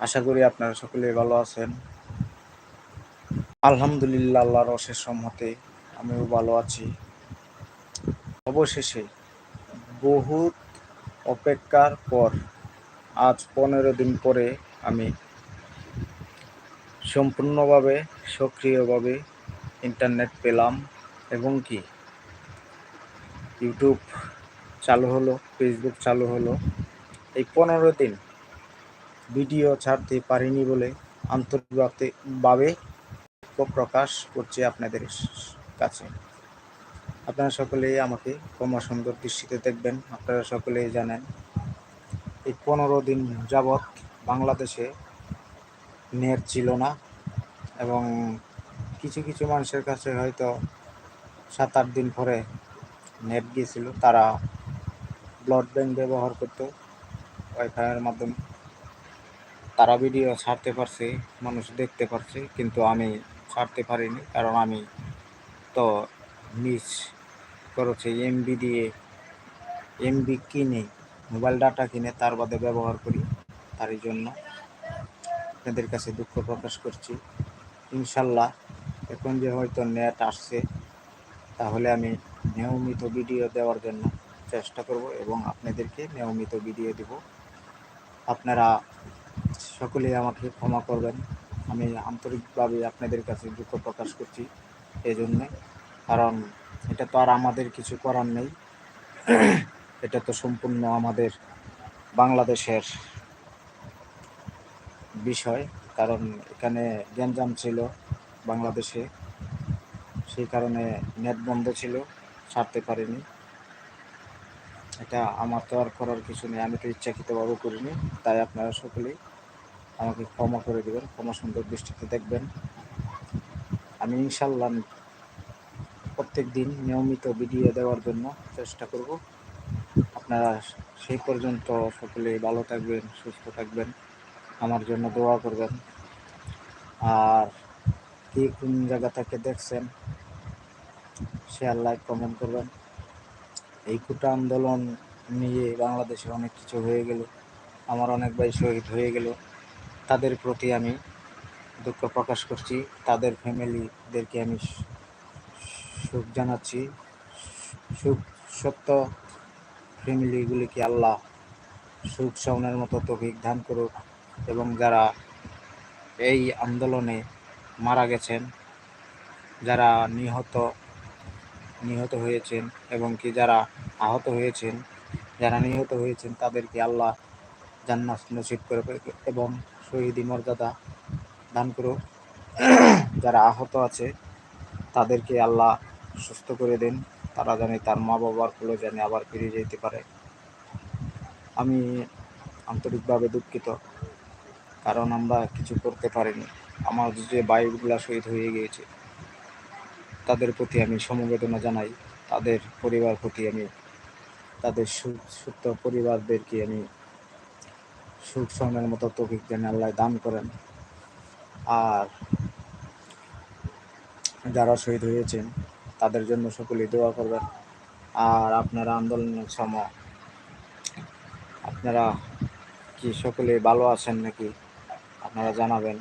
আশা করি আপনারা সকলে ভালো আছেন। আলহামদুলিল্লাহ, আল্লাহর অশেষ সম্মতে আমিও ভালো আছি। অবশেষে বহুত অপেক্ষার পর আজ পনেরো দিন পরে আমি সম্পূর্ণভাবে সক্রিয়ভাবে ইন্টারনেট পেলাম এবং কি ইউটিউব চালু হলো, ফেসবুক চালু হলো। এই পনেরো দিন ভিডিও ছাড়তে পারিনি বলে আন্তরিকভাবে প্রকাশ করছি আপনাদের কাছে। আপনারা সকলেই আমাকে ক্ষমা সুন্দর দৃষ্টিতে দেখবেন। আপনারা সকলেই জানেন, এই পনেরো দিন যাবৎ বাংলাদেশে নেট ছিল না এবং কিছু কিছু মানুষের কাছে হয়তো সাত আট দিন পরে নেট গিয়েছিল। তারা ব্লড ব্যাংক ব্যবহার করতো, ওয়াইফাইয়ের মাধ্যমে। তারা ভিডিও ছাড়তে পারছে, মানুষ দেখতে পারছে, কিন্তু আমি ছাড়তে পারিনি, কারণ আমি তো মিস করেছি এমবি দিয়ে এমবি কিনে মোবাইল ডাটা কিনে, তার বাদে ব্যবহার করি তারই জন্য আপনাদের কাছে দুঃখ প্রকাশ করছি। ইনশাল্লাহ, এখন যে হয়তো নেট আসছে, তাহলে আমি নিয়মিত ভিডিও দেওয়ার জন্য চেষ্টা করব এবং আপনাদেরকে নিয়মিত ভিডিও দেব। আপনারা সকলেই আমাকে ক্ষমা করবেন। আমি আন্তরিকভাবে আপনাদের কাছে দুঃখ প্রকাশ করছি এই জন্যে কারণ এটা তো আর আমাদের কিছু করার নেই। এটা তো সম্পূর্ণ আমাদের বাংলাদেশের বিষয়। কারণ এখানে গ্যাঞ্জাম ছিল বাংলাদেশে। সেই কারণে নেট বন্ধ ছিল, ছাড়তে পারিনি। এটা আমার তো আর করার কিছু নেই। আমি তো ইচ্ছাকৃতভাবে করিনি, তাই আপনারা সকলেই আমাকে ক্ষমা করে দেবেন, ক্ষমা সুন্দর দৃষ্টিতে দেখবেন। আমি ইনশাল্লাহ প্রত্যেক দিন নিয়মিত ভিডিও দেওয়ার জন্য চেষ্টা করব। আপনারা সেই পর্যন্ত সকলে ভালো থাকবেন, সুস্থ থাকবেন, আমার জন্য দোয়া করবেন। আর কে কোন জায়গা থেকে দেখছেন শেয়ার লাইক কমেন্ট করবেন। এই কুটা আন্দোলন নিয়ে বাংলাদেশে অনেক কিছু হয়ে গেল। আমার অনেক ভাই শহীদ হয়ে গেল। তাদের প্রতি আমি দুঃখ প্রকাশ করছি, তাদের ফ্যামিলিদেরকে আমি সুখ জানাচ্ছি। সুখ, সত্য ফ্যামিলিগুলিকে আল্লাহ সুখ সহনের মতো তফিক দান করুক এবং যারা এই আন্দোলনে মারা গেছেন, যারা নিহত নিহত হয়েছেন এবং কি যারা আহত হয়েছেন, যারা নিহত হয়েছেন তাদেরকে আল্লাহ জান্নাত নসিব করে এবং শহীদি মর্যাদা দান করুক যারা আহত আছে, তাদেরকে আল্লাহ সুস্থ করে দিন। তারা জানে তার মা বাবার কুলো জানে আবার ফিরে যেতে পারে। আমি আন্তরিকভাবে দুঃখিত, কারণ আমরা কিছু করতে পারিনি। আমার যে বাইকগুলা শহীদ হয়ে গিয়েছে, তাদের প্রতি আমি সমবেদনা জানাই। তাদের পরিবার প্রতি আমি, তাদের সুস্থ পরিবারদেরকে আমি সুখ সঙ্গের মতো তৌফিক যেন আল্লাহ দান করেন। আর যারা শহীদ হয়েছেন, তাদের জন্য সকলেই দোয়া করবেন। আর আপনারা আন্দোলনের সময় আপনারা কি সকলে ভালো আছেন নাকি? আপনারা জানাবেন।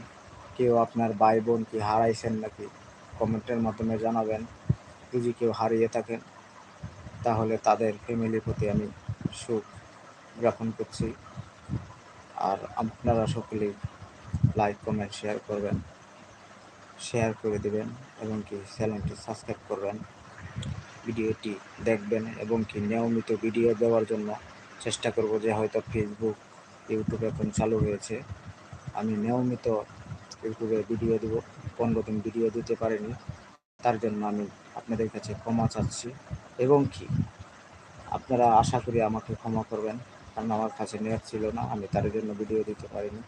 কেউ আপনার ভাই বোন কি হারাইছেন নাকি? কমেন্টের মাধ্যমে জানাবেন। যদি কেউ হারিয়ে থাকেন, তাহলে তাদের ফ্যামিলির প্রতি আমি সুখ জ্ঞাপন করছি। আর আপনারা সকলেই লাইক কমেন্ট শেয়ার করবেন শেয়ার করে দেবেন, এবং কি চ্যানেলটি সাবস্ক্রাইব করবেন, ভিডিওটি দেখবেন, এবং কি নিয়মিত ভিডিও দেওয়ার জন্য চেষ্টা করব যে হয়তো ফেসবুক ইউটিউব এখন চালু হয়েছে। আমি নিয়মিত ইউটিউবে ভিডিও দেব, পনেরো দিন ভিডিও দিতে পারিনি, তার জন্য আমি আপনাদের কাছে ক্ষমা চাচ্ছি, এবং কি আপনারা আশা করি আমাকে ক্ষমা করবেন। কারণ আমার কাছে নেট ছিল না আমি তার জন্য ভিডিও দিতে পারিনি।